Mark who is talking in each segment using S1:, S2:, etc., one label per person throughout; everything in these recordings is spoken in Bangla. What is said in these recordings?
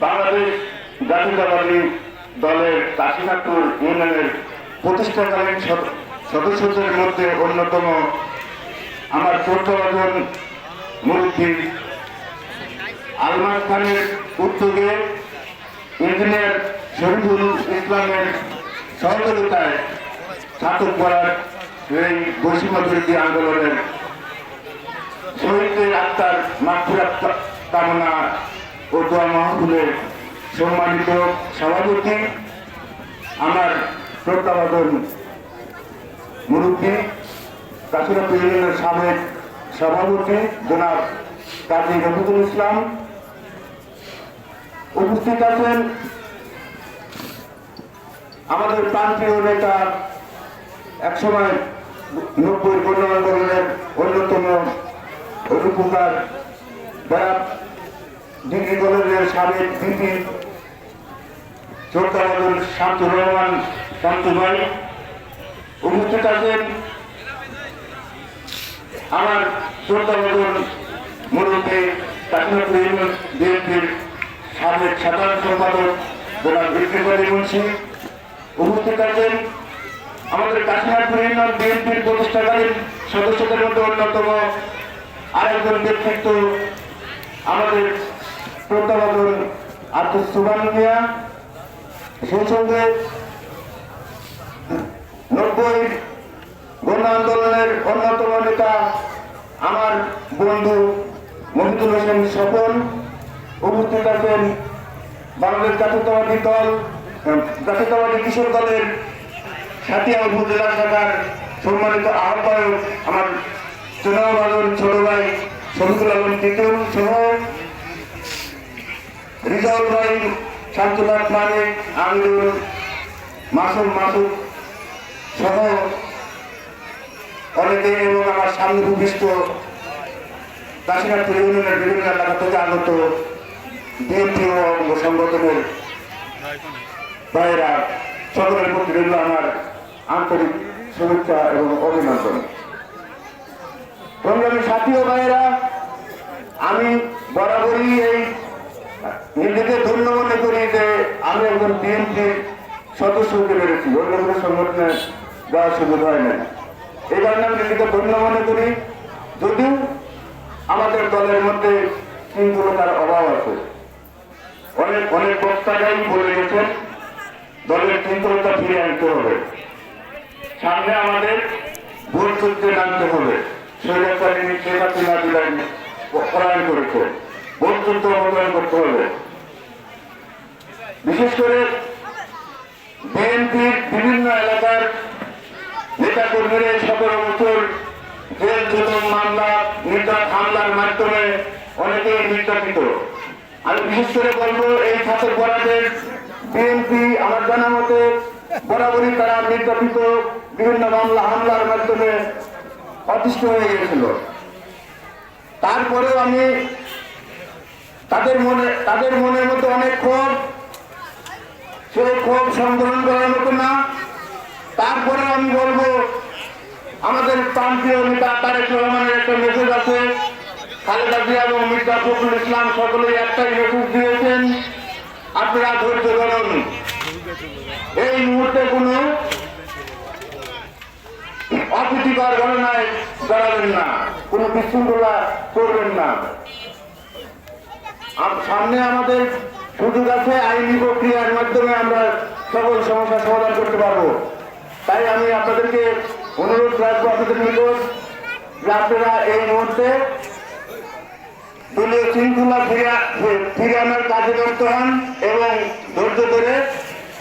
S1: বাংলাদেশ জাতীয়তাবাদী দলের কাশীনাথপুর ইউনিয়নের প্রতিষ্ঠাকালীন সদস্যদের মধ্যে অন্যতম আমার চৌদ্দজন মুরব্বী আলমার খানের উদ্যোগে ইঞ্জিনিয়ার শরীফুল ইসলামের সহযোগিতায় ছাত্র করার এই বৈষম্য বিরোধী আন্দোলনের শহীদদের আত্মার মাতৃরাত কামনা ও দোয়া মাহফুলের সম্মানিত সভাপতি, আমার প্রত্যাবাদন মুরব্বী কাশিরা ইউনিয়নের সাবেক সভাপতি জনাব কাজী রফিকুল ইসলাম উপস্থিত আছেন। আমাদের প্রান্তীয় নেতা একসময় নব্বই গণ আন্দোলনের অন্যতম অভিপুকার ব্যারাক ডিগ্রি কলেজের সাবেক ভিপি চোরকাবাদুল শামসুর রহমান শামসু ভাই উপস্থিত আছেন আমার কাশ্মীর ইউনিয়ন বিএনপির সাবেক সাধারণ সম্পাদক জনাব বিক্রি মুন্সি উপস্থিত আছেন আমাদের কাশ্মীরপুর ইউনিয়ন বিএনপির প্রতিষ্ঠাকালীন সদস্যদের মধ্যে অন্যতম আরেকজন ব্যক্তিত্ব আমাদের প্রত্যাবাদন আর্থিক সুবান মিয়া, সেই সঙ্গে নব্বই গণ আন্দোলনের অন্যতম নেতা আমার বন্ধু মহিদুল হোসেন স্বপন উপস্থিত আছেন বাংলাদেশ জাতীয়তাবাদী দল, জাতীয়তাবাদী কিশোর দলের সাতিয়া উপজেলা শাখার সম্মানিত আহ্বায়ক আমার চুনাও বাদন ছোট ভাই শফিকুল আলম তিতুল সহ রিজাউল ভাই শামসুল্লাহ মানিক আমিরুল, মাসুম, মাসুদ সহ অনেকে এবং আমার সামনে ভূমিষ্ঠ কাশীনাথপুর ইউনিয়নের বিভিন্ন এলাকা থেকে আগত বিএনপি ও অঙ্গ সংগঠনের ভাইয়েরা, সকলের প্রতি রইল আমার আন্তরিক শুভেচ্ছা এবং অভিনন্দন। সাথী ও ভাইয়েরা, আমি বরাবরই এই নিজেকে ধন্য মনে করি যে আমি একজন বিএনপির সদস্য হতে পেরেছি। অন্য কোনো সংগঠনে যাওয়ার সুযোগ হয় না এই কারণে আমি নিজেকে ধন্য মনে করি। যদিও আমাদের দলের মধ্যে শৃঙ্খলতার অভাব আছে। অনেক অনেক বক্তারাই বলে গেছেন, দলের শৃঙ্খলতা ফিরে আনতে হবে। সামনে আমাদের ভোট যুদ্ধে নামতে হবে। সৈরাচারী শেখ হাসিনা বিদায় পলায়ন করেছে। যুদ্ধ অবদান করতে হবে। বিশেষ করে বিএনপির বিভিন্ন এলাকার নেতা কর্মীরা সতেরো বছর জেল জুলুম মামলা নির্যাত হামলার মাধ্যমে অনেকেই নির্যাতিত। আমি বিশেষ করে বলব, এই ছাত্র পড়াদের বিএনপি আমার জানা মতে বরাবরই তারা নির্যাতিত, বিভিন্ন মামলা, হামলার মাধ্যমে অতিষ্ঠ হয়ে গিয়েছিল। তারপরেও আমি তাদের মনে, তাদের মনের মধ্যে অনেক ক্ষোভ। সেই ক্ষোভ সংগ্রহণ করার মতো না। তারপরে আমি বলব, আমাদের প্রান্তীয় নেতা তারেক রহমানের একটা মেসেজ আছে। খালেদা জিয়া এবং মির্জা ফখরুল ইসলাম সকলেই একটাই মেসেজ দিয়েছেন। আপনারা ধৈর্য ধরুন। এই মুহূর্তে কোনো অপ্রীতিকর ঘটনায় দাঁড়াবেন না। কোনো বিশৃঙ্খলা করবেন না। আম- সামনে আমাদের সুযোগ আছে, আইনি প্রক্রিয়ার মাধ্যমে আমরা সকল সমস্যার সমাধান করতে পারব। তাই আমি আপনাদেরকে অনুরোধ রাখব আপনাদের নিকট যে আপনারা এই মুহূর্তে দলীয় শৃঙ্খলা ফিরে ফিরে আনার কাজে ব্যস্ত হন এবং ধৈর্য ধরে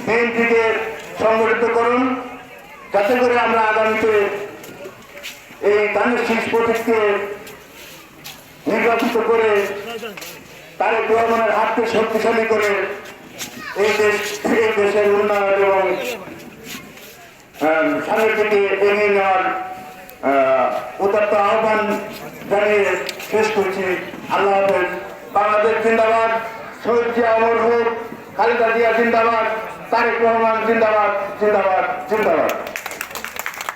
S1: বিএনপিকে সংগঠিত করুন, যাতে করে আমরা আগামীতে এই ধানের প্রতীককে নির্বাচিত করে তারেক রহমানের হাতকে শক্তিশালী করে এই দেশ, এই দেশের উন্নয়ন এবং সামনের এগিয়ে নেওয়ার উদাত্ত আহ্বান জানিয়ে শেষ করছি। আল্লাহ হাফেজ। বাংলাদেশ জিন্দাবাদ। শহীদ জিয়া অমর হোক, খালেদা জিয়া জিন্দাবাদ, তারেক রহমান জিন্দাবাদ জিন্দাবাদ জিন্দাবাদ।